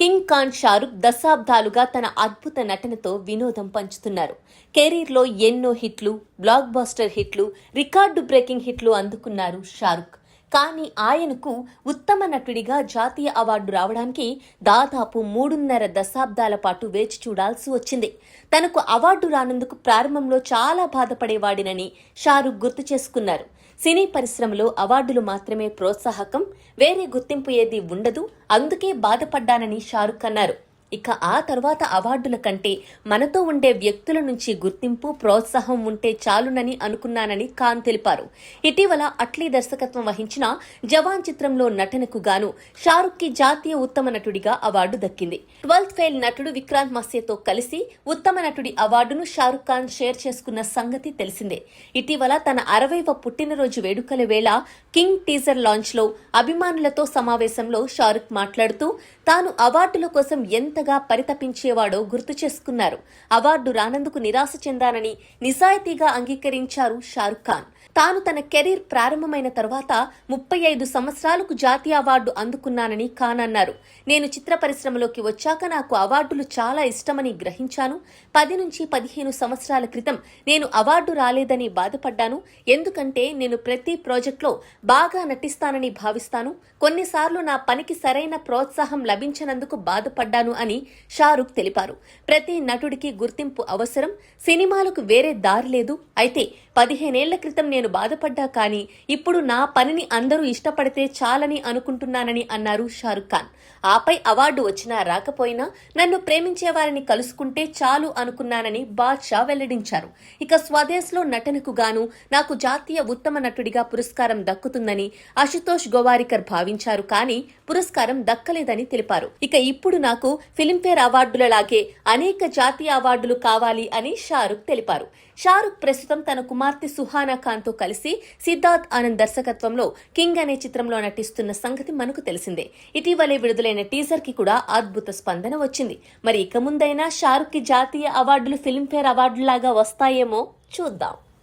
King Khan Shahrukh దశాబ్దాలుగా తన అద్భుత నటనతో వినోదం పంచుతున్నారు. కెరీర్లో ఎన్నో హిట్లు బ్లాక్ బాస్టర్ హిట్లు రికార్డు బ్రేకింగ్ హిట్లు అందుకున్నారు షారుఖ్ కానీ ఆయనకు ఉత్తమ నటుడిగా జాతీయ అవార్డు రావడానికి దాదాపు మూడున్నర దశాబ్దాల పాటు వేచి చూడాల్సి వచ్చింది. తనకు అవార్డు రానందుకు ప్రారంభంలో చాలా బాధపడేవాడినని షారుఖ్ గుర్తు చేసుకున్నారు. సినీ పరిశ్రమలో అవార్డులు మాత్రమే ప్రోత్సాహకం వేరే గుర్తింపు ఏది ఉండదు అందుకే బాధపడ్డానని షారుఖ్ అన్నారు. ఇక ఆ తర్వాత అవార్డుల కంటే మనతో ఉండే వ్యక్తుల నుంచి గుర్తింపు ప్రోత్సాహం ఉంటే చాలునని అనుకున్నానని ఖాన్ తెలిపారు. ఇటీవల అట్లీ దర్శకత్వం వహించిన జవాన్ చిత్రంలో నటనకు గాను షారుఖ్కి జాతీయ ఉత్తమ నటుడిగా అవార్డు దక్కింది. ట్వెల్త్ ఫెయిల్ నటుడు విక్రాంత్ మస్యతో కలిసి ఉత్తమ నటుడి అవార్డును షారుఖ్ ఖాన్ షేర్ చేసుకున్న సంగతి తెలిసిందే. ఇటీవల తన అరవైవ పుట్టినరోజు వేడుకల వేళ కింగ్ టీజర్ లాంచ్లో అభిమానులతో సమావేశంలో షారుఖ్ మాట్లాడుతూ తాను అవార్డుల కోసం ఎంత ఎంతగా పరితపించేవాడో గుర్తు చేసుకున్నారు. అవార్డు రానందుకు నిరాశ చెందానని నిజాయితీగా అంగీకరించారు షారుఖ్ ఖాన్. తాను తన కెరీర్ ప్రారంభమైన తర్వాత ముప్పై ఐదు సంవత్సరాలకు జాతీయ అవార్డు అందుకున్నానని ఖాన్ అన్నారు. నేను చిత్ర పరిశ్రమలోకి వచ్చాక నాకు అవార్డులు చాలా ఇష్టమని గ్రహించాను. పది నుంచి పదిహేను సంవత్సరాల క్రితం నేను అవార్డు రాలేదని బాధపడ్డాను. ఎందుకంటే నేను ప్రతి ప్రాజెక్ట్లో బాగా నటిస్తానని భావిస్తాను. కొన్నిసార్లు నా పనికి సరైన ప్రోత్సాహం లభించనందుకు బాధపడ్డాను అని షారుఖ్ తెలిపారు. ప్రతి నటుడికి గుర్తింపు అవసరం. సినిమాలకు వేరే దారి లేదు. అయితే పదిహేనేళ్ళ క్రితం నేను బాధపడ్డా కానీ ఇప్పుడు నా పనిని అందరూ ఇష్టపడితే చాలని అనుకుంటున్నానని అన్నారు షారుఖ్ ఖాన్. ఆపై అవార్డు వచ్చినా రాకపోయినా నన్ను ప్రేమించే వారిని కలుసుకుంటే చాలు అనుకున్నానని బాద్షా వెల్లడించారు. ఇక స్వదేశ్లో నటనకు గాను నాకు జాతీయ ఉత్తమ నటుడిగా పురస్కారం దక్కుతుందని అశుతోష్ గోవారికర్ భావించారు కానీ పురస్కారం దక్కలేదని తెలిపారు. ఇక ఇప్పుడు నాకు ఫిలింఫేర్ అవార్డులలాగే అనేక జాతీయ అవార్డులు కావాలి అని షారుఖ్ తెలిపారు. షారుఖ్ ప్రస్తుతం తన కుమార్తె సుహానా ఖాన్తో కలిసి సిద్ధార్థ్ ఆనంద్ దర్శకత్వంలో కింగ్ అనే చిత్రంలో నటిస్తున్న సంగతి మనకు తెలిసిందే. ఇటీవలే విడుదలైన టీజర్కి కూడా అద్భుత స్పందన వచ్చింది. మరి ఇక ముందైనా షారుఖ్కి జాతీయ అవార్డులు ఫిలింఫేర్ అవార్డులాగా వస్తాయేమో చూద్దాం.